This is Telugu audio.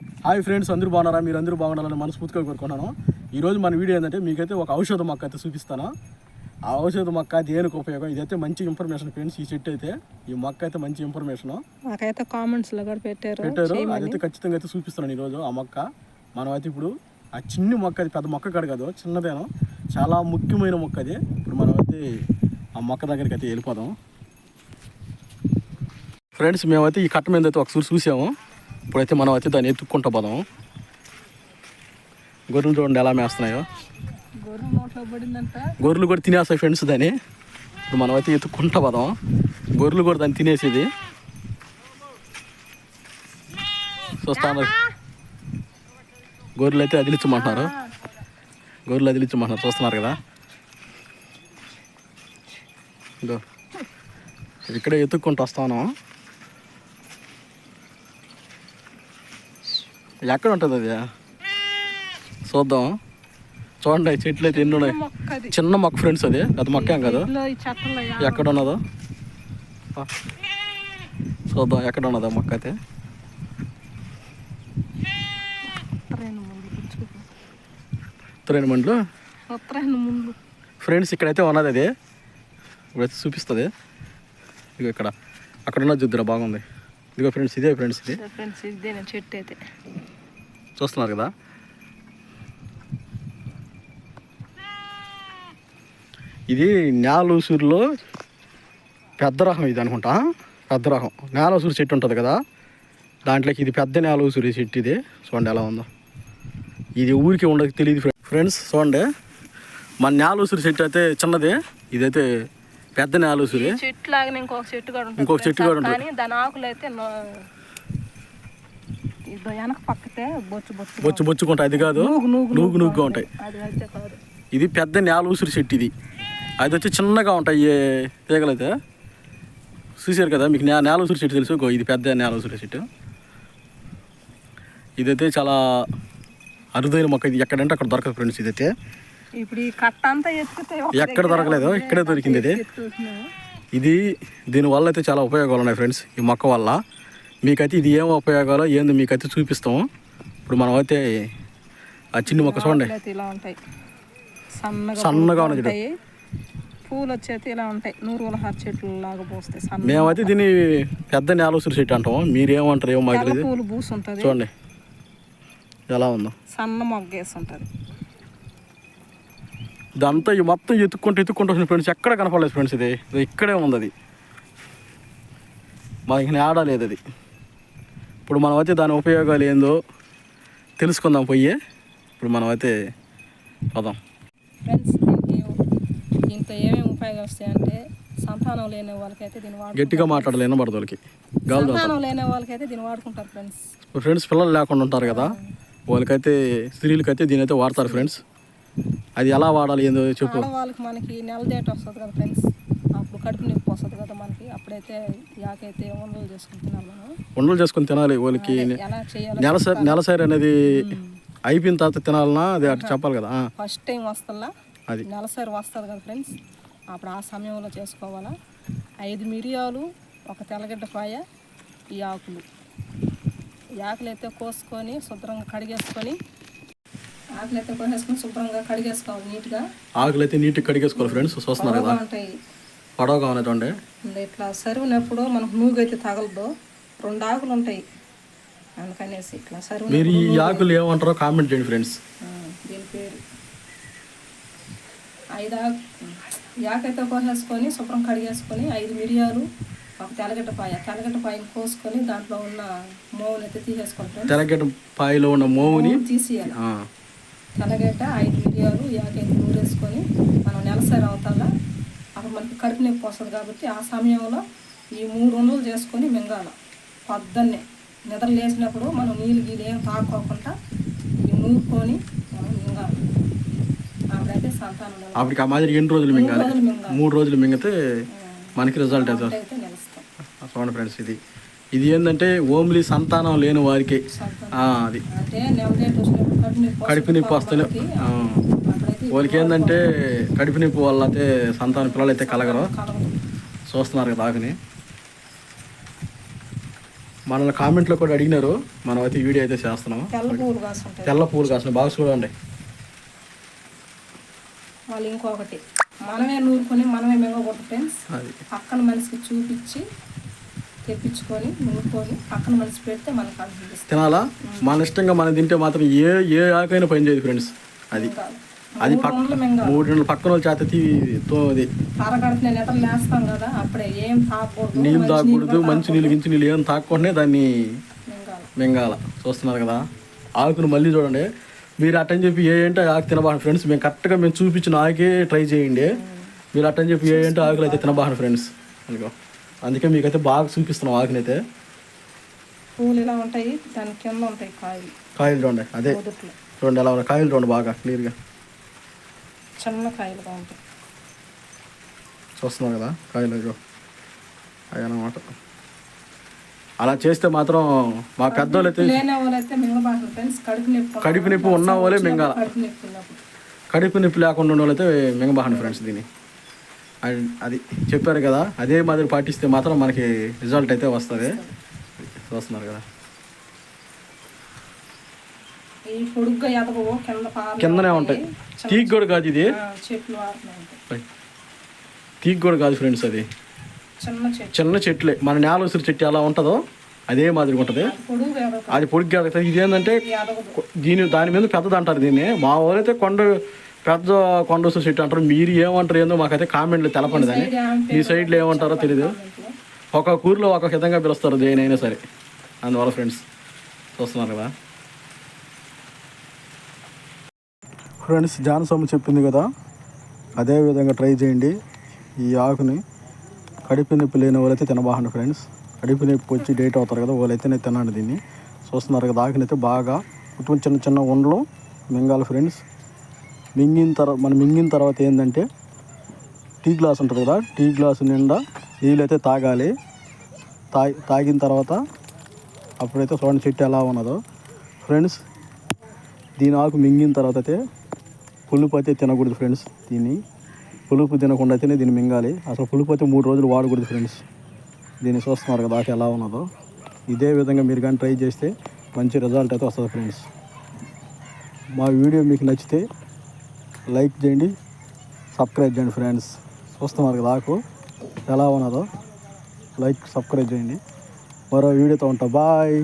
హాయ్ ఫ్రెండ్స్ అందరూ బాగున్నారా? మీరు అందరూ బాగుండాలని మనస్ఫూర్తిగా కోరుకున్నాను ఈరోజు మన వీడియో ఏంటంటే మీకైతే ఒక ఔషధ మొక్క అయితే చూపిస్తాను. ఆ ఔషధ మొక్క దేనికి ఉపయోగం? ఇదైతే మంచి ఇన్ఫర్మేషన్ ఫ్రెండ్స్ ఈ చెట్టు అయితే ఈ మొక్క అయితే మంచి ఇన్ఫర్మేషన్ మాకైతే కామెంట్స్లో కూడా పెట్టారు. పెట్టారు. అదైతే ఖచ్చితంగా అయితే చూపిస్తున్నాను ఈరోజు ఆ మొక్క. మనం అయితే ఇప్పుడు ఆ చిన్ని మొక్క అది పెద్ద మొక్క కాదు కాదు చిన్నదేను. చాలా ముఖ్యమైన మొక్క అది. ఇప్పుడు మనం అయితే ఆ మొక్క దగ్గరికి అయితే వెళ్ళిపోదాం. ఫ్రెండ్స్ మేమైతే ఈ కట్ట మీద అయితే ఒకసారి చూసాము. ఇప్పుడైతే మనం అయితే దాన్ని ఎత్తుక్కుంటూ పోదాం. గొర్రెలు చూడండి ఎలా మేస్తున్నాయో. గొర్రెలు కూడా తినేస్తాయి ఫ్రెండ్స్ దాన్ని. ఇప్పుడు మనం అయితే ఎత్తుక్కుంటూ పోదాం. గొర్రెలు కూడా దాన్ని తినేసేది. చూస్తాను. గొర్రెలు అయితే అదిలించమంటున్నారు గొర్రెలు అదిలించమంటున్నారు చూస్తున్నారు కదా. ఇదో ఇక్కడే ఎత్తుక్కుంటూ వస్తాను. ఎక్కడ ఉంటుంది అది చూద్దాం. చూడండి చెట్లు అయితే ఎన్ని ఉన్నాయి చిన్న మొక్క ఫ్రెండ్స్ అది. అది మొక్క ఏం కాదు. ఎక్కడ ఉన్నదో. చూద్దాం ఎక్కడ ఉన్నదో మొక్క అయితే. ఉత్తరాయణ మండలు ఫ్రెండ్స్ ఇక్కడైతే ఉన్నది అది ఇప్పుడైతే చూపిస్తుంది ఇక్కడ. అక్కడ ఉన్న చూద్దురా బాగుంది. ఇదిగో ఫ్రెండ్స్ ఇదే ఫ్రెండ్స్ ఇది. ఫ్రెండ్స్ ఇదే చెట్టు అయితే. చూస్తున్నారు కదా? ఇది నేలూసూరులో పెద్ద రకం ఇది అనుకుంటా. పెద్ద రకం నేలూసూరు చెట్టు ఉంటుంది కదా? దాంట్లోకి ఇది పెద్ద నేలూసూరి చెట్టు ఇది. చూడండి ఎలా ఉందో. ఇది ఊరికి ఉండదు తెలియదు ఫ్రె- ఫ్రెండ్స్ చూడండి. మన నేలూసూరి చెట్టు అయితే చిన్నది. ఇదైతే పెద్ద నేలూసూరి చెట్టు లాగానే ఇంకొక చెట్టు కూడా ఉంటుంది ఇంకొక చెట్టు కూడా. ఉంటుంది. కానీ దాని ఆకులు అయితే వెనక పక్కతే బొచ్చు బొచ్చు బొచ్చు బొచ్చుకుంటాయి అది కాదు. నూగు నూగు నూగు నూగుగా ఉంటాయి. ఇది పెద్ద నేల ఉసిరి చెట్టు ఇది. అది వచ్చి చిన్నగా ఉంటాయి. తీగలైతే చూసారు కదా మీకు నే- నేల ఉసిరి చెట్టు తెలుసు. ఇది పెద్ద నేల ఉసిరి చెట్టు. ఇదైతే చాలా అరుదైన మొక్క ఇది. ఎక్కడంటే అక్కడ దొరకదు ఫ్రెండ్స్ ఇదైతే. ఇప్పుడు ఈ కట్ట అంతా ఎత్తుకుతే ఒక ఎక్కడ దొరకలేదు. ఇక్కడే దొరికింది ఇది. ఇది దీనివల్ల అయితే చాలా ఉపయోగాలు ఉన్నాయి ఫ్రెండ్స్ ఈ మొక్క వల్ల. మీకైతే ఇది ఏం ఉపయోగాలో ఏందో మీకైతే చూపిస్తాము. ఇప్పుడు మనం అయితే ఆ చిన్న మొక్క చూడండి. ఇలా ఉంటాయి. సన్నగా సన్నగా పూలు. ఉంటాయి. వచ్చేది ఇలా ఉంటాయి. నూరుల హార్ చెట్లు లాగా పోస్తాయి మేమైతే దీన్ని పెద్ద నేల ఉసిరి చెట్టు అంటాము. మీరేమంటారు ఏమో మాకు తెల్ల తెలియదు పూలు బూసి ఉంటుంది చూడండి. ఎలా ఉందో. సన్న మొగ్గ వేసి ఉంటుంది ఇదంతా ఈ మొత్తం ఎత్తుక్కుంటూ ఎత్తుక్కుంటూ వచ్చిన ఫ్రెండ్స్ ఎక్కడ కనపడలేదు ఫ్రెండ్స్ ఇది. ఇక్కడే ఉంది అది. మనకి ఆడలేదు అది. ఇప్పుడు మనం అయితే దాని ఉపయోగాలు ఏందో తెలుసుకుందాం పోయి. ఇప్పుడు మనం అయితే పదాం. ఫ్రెండ్స్ దీనికి దీంతో ఏమేమి ఉపయోగాలు వస్తాయంటే సంతానం లేని వాళ్ళకైతే దీన్ని వాడు గట్టిగా మాట్లాడలేను పడదోళ్ళకి గాలి సంతానం లేని వాళ్ళకైతే దీన్ని వాడుకుంటారు ఫ్రెండ్స్. ఫ్రెండ్స్ పిల్లలు లేకుండా ఉంటారు కదా. వాళ్ళకైతే స్త్రీలకైతే దీని అయితే వాడతారు ఫ్రెండ్స్. అది ఎలా వాడాలి ఏందో చెప్పు. ఆడవాళ్ళకి మనకి నెల డేట్ వస్తుంది కదా ఫ్రెండ్స్. అప్పుడు కడుపు నొప్పి వస్తుంది కదా మనకి. అప్పుడైతే యాకైతే వందలు చేసుకుని తినాలి మనం. వంటలు చేసుకొని తినాలి వాళ్ళకి ఎలా చేయాలో నెలసరి నెలసరి అనేది అయిపోయిన తర్వాత తినాలన్నా అది అటు చెప్పాలి కదా. ఫస్ట్ టైం వస్తుందా అది. నెలసరి వస్తుంది కదా ఫ్రెండ్స్. అప్పుడు ఆ సమయంలో చేసుకోవాలా? ఐదు మిరియాలు ఒక తెల్లగడ్డ పాయ ఈ ఆకులు. ఈ ఆకులు అయితే కోసుకొని శుభ్రంగా కడిగేసుకొని ఆకులు అయితే కోసేసుకొని శుభ్రంగా కడిగేసుకోవాలి నీట్గా. ఆకులు అయితే నీట్గా కడిగేసుకోవాలి ఫ్రెండ్స్ చూస్తున్నారు కదా పొడవుగా ఉంటాయి పొడవుగా ఉన్నటువంటి ఇట్లా సరివినప్పుడు మనకు నూగు అయితే తగలదు. రెండు ఆకులు ఉంటాయి. అందుకనేసి ఇట్లా సరివి మీరు ఈ ఆకులు ఏమంటారో కామెంట్ చేయండి ఫ్రెండ్స్ దీని పేరు. ఐదు ఆకు ఈ ఆకైతే కోసేసుకొని శుభ్రం కడిగేసుకొని ఐదు మిరియాలు ఒక తెల్లగడ్డ పాయ తెల్లగడ్డ పాయని కోసుకొని దాంట్లో ఉన్న మోవుని అయితే తీసేసుకోవాలి ఫ్రెండ్స్. తెల్లగడ్డ పాయలో ఉన్న మోవుని తీసేయాలి. ఆ, తెల్లగడ్డ ఐదు మిరియాలు ఈ ఆకైతే నూరేసుకొని మనం నెలసరి అవుతాలా అప్పుడు మనకి కడుపు నొప్పి వస్తుంది కాబట్టి ఆ సమయంలో ఈ మూడు వందలు చేసుకొని మింగాల. పొద్దున్నే నిద్ర లేచినప్పుడు మనం నీళ్ళు గీలు ఏం తాకోకుండా ఈ నూరుకొని మనం మింగాలి. అప్పుడైతే సంతానం అప్పటికి ఆ మాదిరి ఎన్ని రోజులు మింగాలి. మూడు రోజులు మింగితే మనకి రిజల్ట్ అవుతుంది చూడండి ఫ్రెండ్స్ ఇది. ఇది ఏంటంటే ఓన్లీ సంతానం లేని వారికి. అది. అంటే నెల డేట్ కడుపు నొప్పి అప్పుడైతే వాళ్ళకి ఏంటంటే కడుపు నొప్పి వల్ల అయితే సంతాన పిల్లలు అయితే కలగరు. చూస్తున్నారు కదా ఆకుని మనల్ని కామెంట్లో కూడా అడిగినారు. మనం అయితే వీడియో అయితే చేస్తున్నాం. తెల్ల పూలు కాసిన బాగా చూడండి మళ్ళీ ఇంకొకటి. మనమే నూరుకొని మనమే మింగకూడదు ఫ్రెండ్స్ పక్కన మనిషికి చూపించి తెప్పించుకొని నూరుకొని పక్కన పెడితే మనకు అనిపిస్తుంది తినాలా? మన ఇష్టంగా మనం తింటే మాత్రం ఏ ఏ ఆకైనా పని చేయదు ఫ్రెండ్స్ అది. అది మూడు నెలల పక్కన వాళ్ళ చేత తీ తో అది. అరగడుపు నేను ఎట్లా లేస్తాం కదా అప్పుడే ఏం తాగకూడదు నీళ్ళు తాగకూడదు కూడా మంచి నీళ్ళు గించి నీళ్ళు ఏం తాగకుండానే దాన్ని మింగాలి. చూస్తున్నారు కదా? ఆకును మళ్ళీ చూడండి. మీరు అట్టని చెప్పి ఏ ఏంటో ఆకు తినబాను ఫ్రెండ్స్ మేము కరెక్ట్గా మేము చూపించిన ఆకే ట్రై చేయండి. మీరు అట్టని చెప్పి ఏ ఏంటో ఆకులు అయితే తినబాను ఫ్రెండ్స్ అనుకో అందుకే మీకైతే బాగా చూపిస్తున్నాం ఆకునైతే. పూలు ఇలా ఉంటాయి? దాని కింద ఉంటాయి కాయలు. కాయలు చూడండి అదే. చూడండి ఎలా ఉన్నాయి కాయలు చూడండి బాగా క్లియర్గా. చిన్న కాయలుగా ఉంటాయి చూస్తున్నాం కదా కాయలు అన్నమాట అలా చేస్తే మాత్రం మా పెద్దోళ్ళు కడుపు నొప్పి ఉన్న వాళ్ళే మింగాల. కడుపు నొప్పి ఉన్నప్పుడు. కడుపు నొప్పి లేకుండా ఉన్న వాళ్ళైతే మింగబాహండి ఫ్రెండ్స్ దీన్ని. అది అది చెప్పారు కదా అదే మాదిరి పాటిస్తే మాత్రం మనకి రిజల్ట్ అయితే వస్తుంది. చూస్తున్నారు కదా. పొడుగ్గా కిందనే ఉంటాయి. తీగ కూడా కాదు ఇది. తీగ కూడా కాదు ఫ్రెండ్స్ అది. చిన్న చెట్లే. మన నేల ఉసిరి చెట్టు ఎలా ఉంటుందో అదే మాదిరిగా ఉంటుంది. అది పొడుగు ఎదగదు అది పొడికి ఎదుగుతుంది ఇది ఏంటంటే దీని దాని మీద పెద్దది అంటారు దీన్ని. మా ఊరైతే కొండ పెద్ద కొండ చెట్టు అంటారు. మీరు ఏమంటారు ఏందో మాకైతే కామెంట్లు తెలపండి దాన్ని. మీ సైడ్లో ఏమంటారో తెలియదు ఒక ఊర్లో ఒక విధంగా పిలుస్తారు దేనైనా సరే. అందువల్ల ఫ్రెండ్స్ చూస్తున్నారు కదా? ఫ్రెండ్స్ జానసమ్మ చెప్పింది కదా? అదే విధంగా ట్రై చేయండి ఈ ఆకుని. కడుపు నొప్పి లేని వాళ్ళైతే తినబాకండి ఫ్రెండ్స్. కడుపు నొప్పి వచ్చి డేట్ అవుతారు కదా వాళ్ళైతేనే తినండి దీన్ని. చూస్తున్నారు కదా ఆకునైతే బాగా కొంచెం చిన్న చిన్న ఉండలు మింగాలి ఫ్రెండ్స్. మింగిన తర్వాత మనం మింగిన తర్వాత ఏంటంటే టీ గ్లాస్ ఉంటుంది కదా టీ గ్లాస్ నిండా నీళ్ళైతే తాగాలి. తా తాగిన తర్వాత అప్పుడైతే చూడండి చెట్టు ఎలా ఉన్నదో. ఫ్రెండ్స్ దీని ఆకు మింగిన తర్వాత అయితే పులుపు అయితే తినకూడదు ఫ్రెండ్స్ దీన్ని. పులుపు తినకుండా అయితేనే దీన్ని మింగాలి. అసలు పులుపు అయితే మూడు రోజులు వాడకూడదు ఫ్రెండ్స్. దీన్ని చూస్తున్నారు కదా ఆకు ఎలా ఉన్నదో. ఇదే విధంగా మీరు కానీ ట్రై చేస్తే మంచి రిజల్ట్ అయితే వస్తుంది ఫ్రెండ్స్. మా వీడియో మీకు నచ్చితే లైక్ చేయండి సబ్స్క్రైబ్ చేయండి ఫ్రెండ్స్. చూస్తున్నారు కదా ఆకు ఎలా ఉన్నదో. లైక్ సబ్స్క్రైబ్ చేయండి. మరో వీడియోతో ఉంటా. బాయ్.